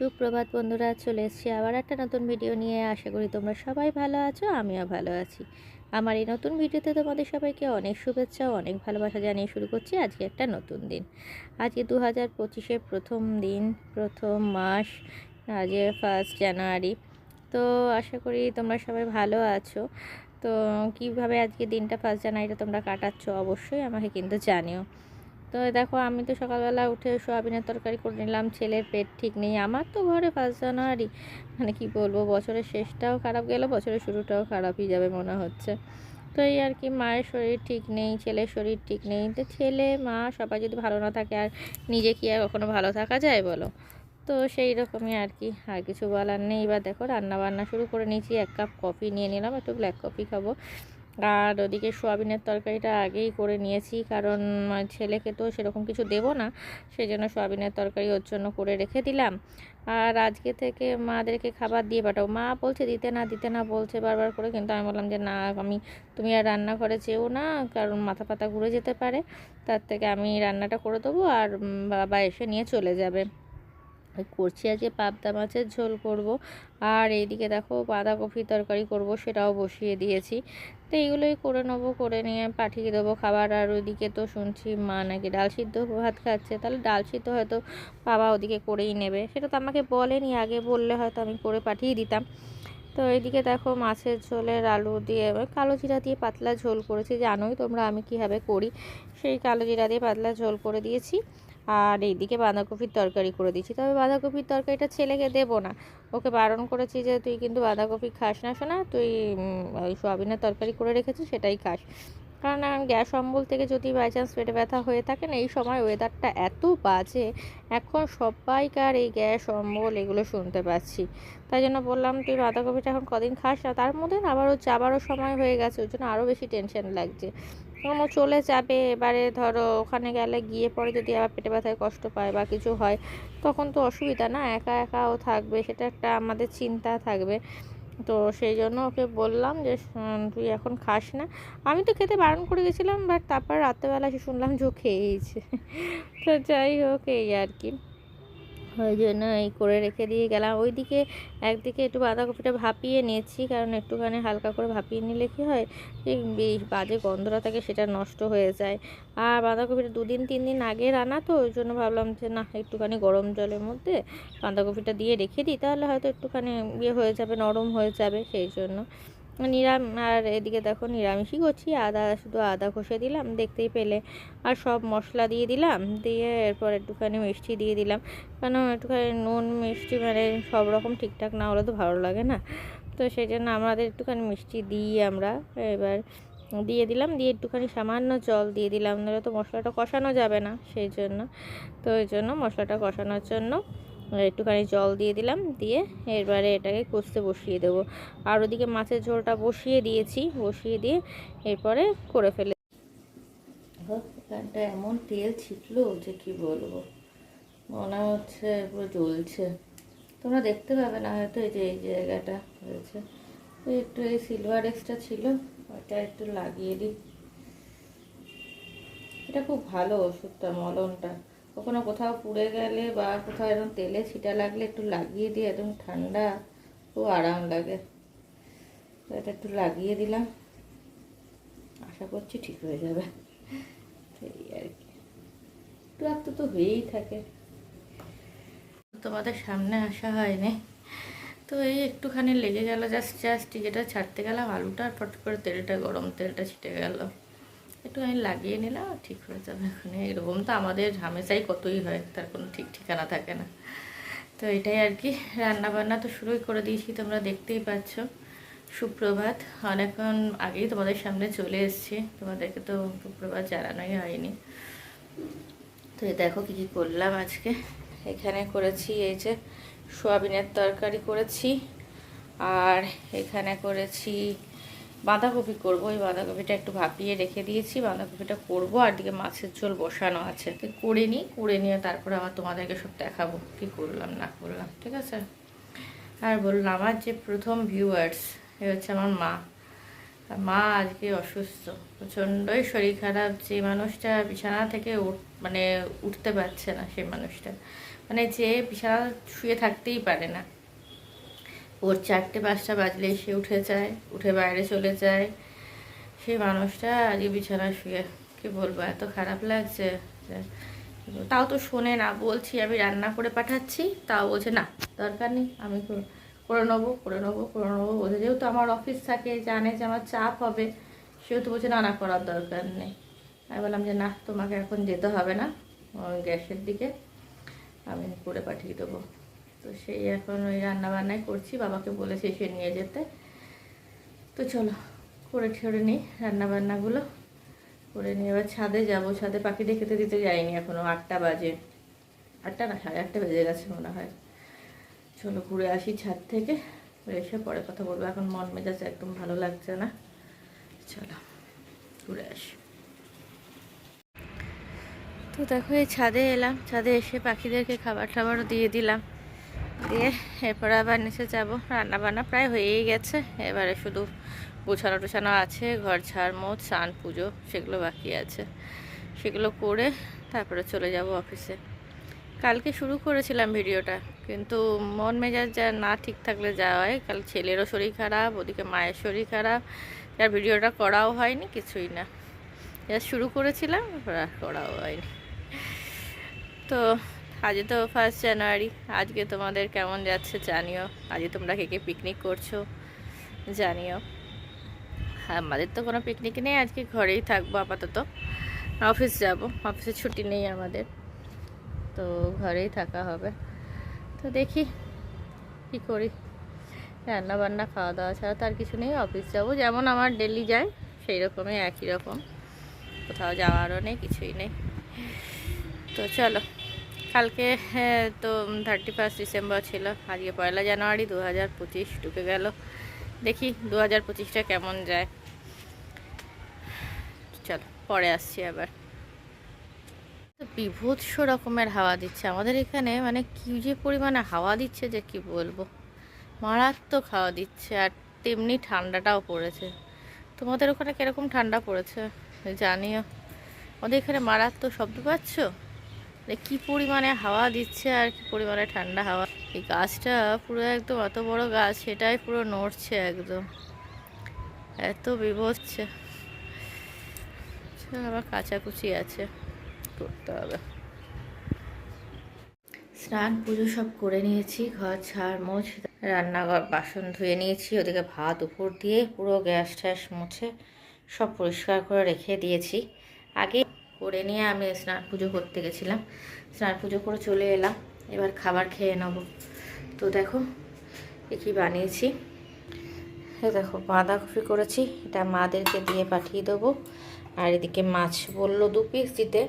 সুপ্রভাত বন্ধুরা, চলে এসেছি আবার একটা নতুন ভিডিও নিয়ে। আশা করি তোমরা সবাই ভালো আছো, আমিও ভালো আছি। আমার এই নতুন ভিডিওতে তোমাদের সবাইকে অনেক শুভেচ্ছা অনেক ভালোবাসা জানিয়ে শুরু করছি আজকে একটা নতুন দিন। আজকে দু হাজার পঁচিশের প্রথম দিন, প্রথম মাস, আজকে ফার্স্ট জানুয়ারি তো আশা করি তোমরা সবাই ভালো আছো। তো কীভাবে আজকে দিনটা ফার্স্ট জানুয়ারিটা তোমরা কাটাচ্ছ অবশ্যই আমাকে কিন্তু জানিও। তো দেখো, আমি তো সকালবেলা উঠে সোয়াবিনের তরকারি করে নিলাম। ছেলের পেট ঠিক নেই। আমার তো ঘরে ফার্স্ট জানুয়ারি। মানে কি বলব, বছরের শেষটাও খারাপ গেল, বছরের শুরুটাও খারাপই যাবে মনে হচ্ছে। তো এই আর কি, মায়ের শরীর ঠিক নেই, ছেলের শরীর ঠিক নেই। তো ছেলে, মা সবাই যদি ভালো না থাকে, আর নিজে কি আর কখনো ভালো থাকা যায় বলো? তো সেই রকমই আর কি, আর কিছু বলার নেই। এবার দেখো রান্না বান্না শুরু করে নিয়েছি। এক কাপ কফি নিয়ে নিলাম, একটু ব্ল্যাক কফি খাব। আর ওদিকে সোয়াবিনের তরকারিটা আগেই করে নিয়েছি, কারণ ছেলেকে তো সেরকম কিছু দেব না সেই জন্য সোয়াবিনের তরকারি ওর জন্য করে রেখে দিলাম। আর আজকে থেকে মাদেরকে খাবার দিয়ে পাঠাও মা বলছে দিতে না দিতে না বলছে বারবার করে, কিন্তু আমি বললাম যে না, আমি, তুমি আর রান্নাঘরে যেও না, কারণ মাথা পাতা ঘুরে যেতে পারে, তার থেকে আমি রান্নাটা করে দেবো আর বাবা এসে নিয়ে চলে যাবে। করছি আজকে পাবদা মাছের ঝোল করব। আর এইদিকে দেখো বাঁধাকপি তরকারি করব, সেটাও বসিয়ে দিয়েছি। তো এইগুলোই করে নেব, করে নিয়ে পাঠিয়ে দেবো খাবার। আর ওইদিকে তো শুনছি মা নাকি ডাল সিদ্ধ ভাত খাচ্ছে। তাহলে ডাল সিদ্ধ হয়তো বাবা ওদিকে করেই নেবে। সেটা তো আমাকে বলেনি, আগে বললে হয়তো আমি করে পাঠিয়ে দিতাম। তো এইদিকে দেখো মাছের ঝোলের আলু দিয়ে কালো জিরা দিয়ে পাতলা ঝোল করেছি। জানোই তোমরা আমি কীভাবে করি। সেই কালো জিরা দিয়ে পাতলা ঝোল করে দিয়েছি। আর এইদিকে বাঁধাকপির তরকারি করে দিচ্ছি। তবে বাঁধাকপির তরকারিটা ছেলেকে দেবো না। ওকে বারণ করেছি যে, তুই কিন্তু বাঁধাকপি খাস না শোনা তুই ওই সোয়াবিনের তরকারি করে রেখেছিস, সেটাই খাস। কারণ গ্যাস অম্বল থেকে যদি বাই চান্স পেটে ব্যথা হয়ে থাকে না, এই সময় ওয়েদারটা এত বাজে, এখন সবাইকার এই গ্যাস অম্বল এগুলো শুনতে পাচ্ছি। তাই জন্য বললাম, তুই বাঁধাকপিটা এখন কদিন খাস না? তার মধ্যে আবারও যাবারও সময় হয়ে গেছে ওই জন্য আরও বেশি টেনশন লাগছে। ও চলে যাবে, এবারে ধরো ওখানে গেলে গিয়ে পরে যদি আবার পেটে ব্যথায় কষ্ট পায় বা কিছু হয়, তখন তো অসুবিধা না, একা একাও থাকবে, সেটা একটা আমাদের চিন্তা থাকবে। তো সেই জন্য ওকে বললাম যে তুই এখন খাস না। আমি তো খেতে বারণ করে গেছিলাম বাট তারপর রাত্রেবেলা এসে শুনলাম যে ও খেয়েছে তো যাই হোক, এই আর কি। ওই জন্য এই করে রেখে দিয়ে গেলাম। ওইদিকে একদিকে একটু বাঁধাকপিটা ভাপিয়ে নিয়েছি, কারণ একটুখানি হালকা করে ভাপিয়ে নিলে কী হয় এই বাজে গন্ধটা থাকে সেটা নষ্ট হয়ে যায়। আর বাঁধাকপিটা দুদিন তিন দিন আগে রান্না তো, ওই জন্য ভাবলাম যে না, একটুখানি গরম জলের মধ্যে বাঁধাকপিটা দিয়ে রেখে দিই, তাহলে হয়তো একটুখানি ইয়ে হয়ে যাবে, নরম হয়ে যাবে সেই জন্য। নিরাম, আর এদিকে দেখো নিরামিষই করছি। আদা শুধু আদা ঘষে দিলাম, দেখতেই পেলে। আর সব মশলা দিয়ে দিলাম, দিয়ে এরপর একটুখানি মিষ্টি দিয়ে দিলাম। কেন একটুখানি নুন, মিষ্টি মানে সব রকম ঠিকঠাক না হলে তো ভালো লাগে না। তো সেই জন্য আমাদের একটুখানি মিষ্টি দিই আমরা। এবার দিয়ে দিলাম, দিয়ে একটুখানি সামান্য জল দিয়ে দিলাম। নাহলে তো মশলাটা কষানো যাবে না সেই জন্য। তো ওই জন্য মশলাটা কষানোর জন্য একটুখানি জল দিয়ে দিলাম, দিয়ে এবারে এটাকে কষতে বসিয়ে দেবো। আর ওদিকে মাছের ঝোলটা বসিয়ে দিয়েছি, বসিয়ে দিয়ে এরপরে করে ফেলে এখানটা এমন তেল ছিটলো যে কি বলব? মনে হচ্ছে পুরো জ্বলছে। তোমরা দেখতে পাবে না হয়তো এই যে, এই জায়গাটা হয়েছে একটু এই সিলভার এক্সটা ছিল ওটা একটু লাগিয়ে দিই। এটা খুব ভালো ওষুধটা মলনটা কখনো কোথাও পুড়ে গেলে বা কোথাও এরকম তেলে ছিটা লাগলে একটু লাগিয়ে দিয়ে একদম ঠান্ডা খুব আরাম লাগে। এটা একটু লাগিয়ে দিলাম। আশা করছি ঠিক হয়ে যাবে। এই আর কি। একটু একটু তো হয়েই থাকে। তোমাদের সামনে আসা হয়নি। তো এই একটুখানি লেগে গেল, জাস্ট জাস্ট যেটা ছাড়তে গেলাম আলুটা, আর ফট করে তেলটা, গরম তেলটা ছিটে গেল। একটু আমি লাগিয়ে নিলাম, ঠিক হয়ে যাবে এখন। এরকম তো আমাদের হামেশাই কতই হয়, তার কোনো ঠিক ঠিকানা থাকে না। তো এটাই আর কি রান্না বান্না তো শুরুই করে দিয়েছি, তোমরা দেখতেই পাচ্ছ। সুপ্রভাত, অনেকক্ষণ আগেই তোমাদের সামনে চলে এসছি, তোমাদেরকে তো সুপ্রভাত জানানোই হয়নি। তো দেখো কী কী করলাম আজকে। এখানে করেছি এই যে সোয়াবিনের তরকারি করেছি, আর এখানে করেছি বাঁধাকপি করব। এই বাঁধাকপিটা একটু ভাপিয়ে রেখে দিয়েছি। বাঁধাকপিটা করব আর দিকে মাছের ঝোল বসানো আছে। করে নিই, করে নিয়ে তারপরে আবার তোমাদেরকে সব দেখাবো কি করলাম, না করলাম, ঠিক আছে? আর বললাম, আমার যে প্রথম ভিউয়ার্স এ হচ্ছে আমার মা। মা আজকে অসুস্থ। প্রচণ্ডই শরীর খারাপ। যে মানুষটা বিছানা থেকে মানে উঠতে পারছে না সেই মানুষটা। মানে যে বিছানা শুয়ে থাকতেই পারে না। ওর চারটে, পাঁচটা বাজলে সে উঠে যায়, উঠে বাইরে চলে যায়। সেই মানুষটা আজকে বিছানা শুয়ে, কি বলব, এত খারাপ লাগছে তাও তো শোনে না, বলছি আমি রান্না করে পাঠাচ্ছি, তাও বলছে, না, দরকার নেই, আমি কর- করে নেব করে নেব করে নেব। বলছে, যেহেতু আমার অফিস থাকে, জানে যে আমার চাপ হবে, সেহেতু বলছে, না না, করার দরকার নেই। আমি বললাম যে, না, তোমাকে এখন যেতে হবে না গ্যাসের দিকে, আমি করে পাঠিয়ে দেবো। তো সেই এখন ওই রান্না বান্নাই করছি। বাবাকে বলেছি এসে নিয়ে যেতে। তো চলো, করে ঠেড়ে নিই রান্না বান্নাগুলো করে নিয়ে এবার ছাদে যাব। ছাদে পাখিদের খেতে দিতে যাইনি এখনও আটটা বাজে। আটটা না, সাড়ে আটটা বেজে গেছে মনে হয়। চলো ঘুরে আসি ছাদ থেকে। এসে পরে কথা বলব। এখন মন মেজাজ একদম ভালো লাগছে না। চলো, ঘুরে আসি। তো দেখো, এই ছাদে এলাম। ছাদে এসে পাখিদেরকে খাবার টাবারও দিয়ে দিলাম। দিয়ে এরপর আবার নিচে যাব। রান্না বান্না প্রায় হয়েই গেছে। এবারে শুধু গোছানো টোছানো আছে, ঘর ঝাড় মোট স্নান, পুজো, সেগুলো বাকি আছে। সেগুলো করে তারপরে চলে যাব অফিসে। কালকে শুরু করেছিলাম ভিডিওটা, কিন্তু মন মেজাজ যা না ঠিক থাকলে যা হয় কাল ছেলেরও শরীর খারাপ, ওদিকে মায়ের শরীর খারাপ, আর ভিডিওটা করাও হয়নি, কিছুই না। যা শুরু করেছিলাম করাও হয়নি। তো আজকে তো ফার্স্ট জানুয়ারি আজকে তোমাদের কেমন যাচ্ছে জানিও। আজকে তোমরা কে কে পিকনিক করছ জানিও। আমাদের তো কোনো পিকনিক নেই, আজকে ঘরেই থাকব আপাতত। অফিস যাব অফিসে ছুটি নেই আমাদের। তো ঘরেই থাকা হবে। তো দেখি কি করি। রান্না বান্না খাওয়া দাওয়া ছাড়া তো আর কিছু নেই অফিস যাব। যেমন আমার ডেলি যায়, সেই রকমই একই রকম। কোথাও যাওয়ারও নেই, কিছুই নেই। তো চলো। কালকে হ্যাঁ, তো থার্টি ফার্স্ট ডিসেম্বর ছিল আজকে পয়লা জানুয়ারি দু হাজার পঁচিশ ঢুকে গেল। দেখি দু হাজার পঁচিশটা কেমন যায়। চলো পরে আসছি আবার। বিভৎস রকমের হাওয়া দিচ্ছে। আমাদের এখানে মানে কি যে পরিমাণে হাওয়া দিচ্ছে যে কি বলব। মারাত্মক হাওয়া দিচ্ছে আর তেমনি ঠান্ডাটাও পড়েছে। তোমাদের ওখানে কীরকম ঠান্ডা পড়েছে? জানিও। আমাদের এখানে মারাত্মক শব্দ পাচ্ছ? কি পরিমাণে হাওয়া দিচ্ছে আর কি পরিমাণে ঠান্ডা হাওয়া। এই গাছটা পুরো একদম এত বড় গাছ সেটাই পুরো নড়ছে একদম। এত বিভৎসে। আচ্ছা, আবার কাচাকুচি আছে করতে হবে। স্নান পুজো সব করে নিয়েছি ঘর ঝাড় মোছ রান্নাঘর বাসন ধুয়ে নিয়েছি ওদিকে ভাত উপর দিয়ে পুরো গ্যাস ট্যাস মুছে সব পরিষ্কার করে রেখে দিয়েছি। আগে করে নিয়ে আমি স্নান পুজো করতে গেছিলাম। স্নান পুজো করে চলে এলাম, এবার খাবার খেয়ে নেব। তো দেখো, এ কী বানিয়েছি? দেখো, বাঁধাকপি করেছি, এটা মাদেরকে দিয়ে পাঠিয়ে দেবো। আর এদিকে মাছ বলল দু পিস দিতে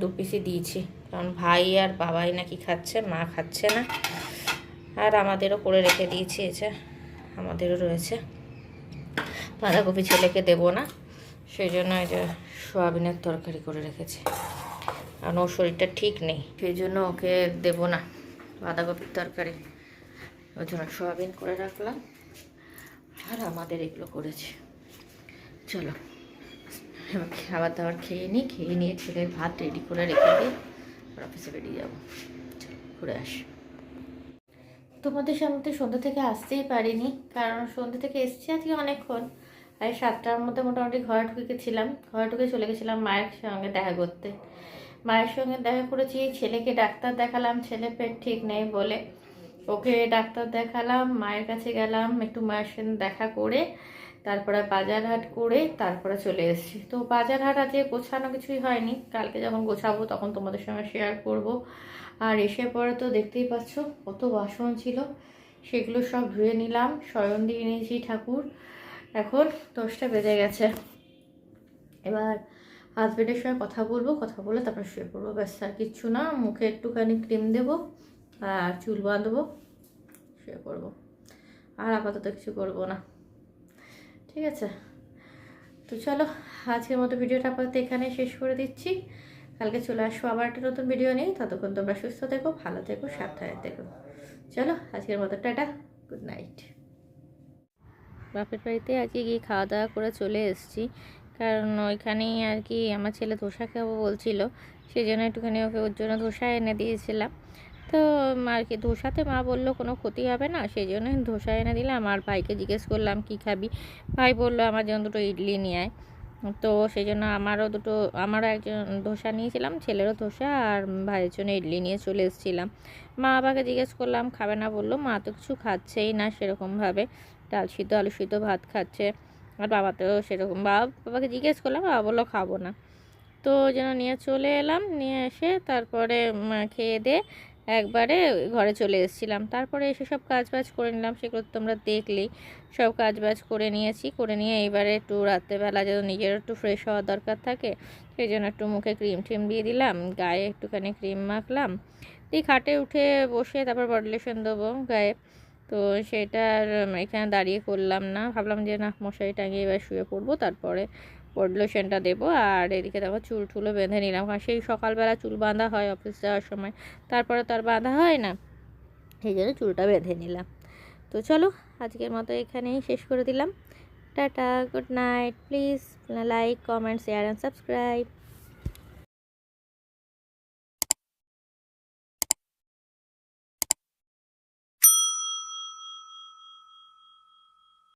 দু পিসই দিয়েছি। কারণ ভাই আর বাবাই নাকি খাচ্ছে, মা খাচ্ছে না। আর আমাদেরও করে রেখে দিয়েছি এছে আমাদেরও রয়েছে। বাঁধাকপি ছেলেকে দেবো না, সেই জন্য এটা সোয়াবিনের তরকারি করে রেখেছি। কারণ ওর শরীরটা ঠিক নেই। সেই জন্য ওকে দেবো না বাঁধাকপির তরকারি। ওই জন্য সোয়াবিন করে রাখলাম। আর আমাদের এগুলো করেছে। চলো খাবার দাবার খেয়ে নিই। খেয়ে নিয়ে ছেলের ভাত রেডি করে রেখে আবার অফিসে বেরিয়ে যাব। চলো, ঘুরে আসি। তোমাদের সামনে সন্ধ্যা থেকে আসতেই পারিনি। কারণ সন্ধ্যা থেকে এসছি আজকে অনেকক্ষণ। এই সাতটার মধ্যে মোটামুটি ঘরে ঢুকে গেছিলাম। ঘরে ঢুকে চলে গেছিলাম মায়ের সঙ্গে দেখা করতে। মায়ের সঙ্গে দেখা করেছি, ছেলেকে ডাক্তার দেখালাম, ছেলে পেট ঠিক নেই বলে। ওকে ডাক্তার দেখালাম, মায়ের কাছে গেলাম, একটু মায়ের সঙ্গে দেখা করে, তারপরে বাজার হাট করে, তারপরে চলে এসেছি। তো বাজার হাট আজকে গোছানো কিছুই হয়নি। কালকে যখন গোছাবো তখন তোমাদের সঙ্গে শেয়ার করব। আর এসে পরে তো দেখতেই পাচ্ছ, কত বাসন ছিল। সেগুলো সব ধুয়ে নিলাম, শয়ন দিয়ে নিয়েছি ঠাকুর। এখন দশটা বেজে গেছে। এবার হাজবেন্ডের সঙ্গে কথা বলব, কথা বলে তারপর শুয়ে পড়ব। ব্যাস, আর কিচ্ছু না, মুখে একটুখানি ক্রিম দেবো আর চুল বাঁধবো, শুয়ে পড়ব। আর আপাতত কিছু করব না। ঠিক আছে? তো চলো, আজকের মতো ভিডিওটা আপাতত এখানে শেষ করে দিচ্ছি। কালকে চলে আসব আবার একটা নতুন ভিডিও নিয়ে। ততক্ষণ তোমরা সুস্থ থেকো, ভালো থেকো, সাবধানে থেকো। চলো, আজকের মতো টাটা গুড নাইট বাপের বাড়িতে আজকে গিয়ে খাওয়া দাওয়া করে চলে এসেছি। কারণ ওইখানেই আর কি আমার ছেলে ধোসা খাব বলছিল সেই জন্য একটুখানি ওকে ওর জন্য ধোসা এনে দিয়েছিলাম। তো আর কি ধোসাতে মা বলল কোনো ক্ষতি হবে না সেই জন্য ধোসা এনে দিলাম। আর ভাইকে জিজ্ঞেস করলাম, কি খাবি? ভাই বলল, আমার জন্য দুটো ইডলি নিয়ে আয়। তো সেই জন্য আমারও দুটো, আমারও একজন ধোসা নিয়েছিলাম, ছেলেরও ধোসা আর ভাইয়ের জন্য ইডলি নিয়ে চলে এসেছিলাম। মা বাবাকে জিজ্ঞেস করলাম, খাবে না? বলল, মা তো কিছু খাচ্ছেই না সেরকমভাবে। ডাল সিদ্ধ আলু সিদ্ধ ভাত খাচ্ছে। আর বাবা তো সেরকম, বাবা, বাবাকে জিজ্ঞেস করলাম, বাবা বলল খাব না। তো যেন নিয়ে চলে এলাম, নিয়ে এসে তারপরে খেয়ে দিয়ে একবারে ঘরে চলে এসেছিলাম। তারপরে এসে সব কাজ বাজ করে নিলাম, সেগুলো তোমরা দেখলেই। সব কাজ বাজ করে নিয়েছি, করে নিয়ে এইবারে একটু রাত্রেবেলা যেন নিজের একটু ফ্রেশ হওয়ার দরকার থাকে, সেই জন্য একটু মুখে ক্রিম টিম দিয়ে দিলাম, গায়ে একটুখানি ক্রিম মাখলাম। দিয়ে খাটে উঠে বসে তারপর বডি লোশন দেবো গায়ে। তো সেটা আর উম, এখানে দাঁড়িয়ে করলাম না। ভাবলাম যে না মশারি টাঙিয়ে এবার শুয়ে পড়ব তারপরে বডি লোশনটা দেবো। আর এদিকে দেখো চুল টুলও বেঁধে নিলাম। কারণ সেই সকালবেলা চুল বাঁধা হয় অফিস যাওয়ার সময় তারপরে তো আর বাঁধা হয় না। সেই জন্য চুলটা বেঁধে নিলাম। তো চলো আজকের মতো এখানেই শেষ করে দিলাম। Tata good night. Please like comment share and subscribe.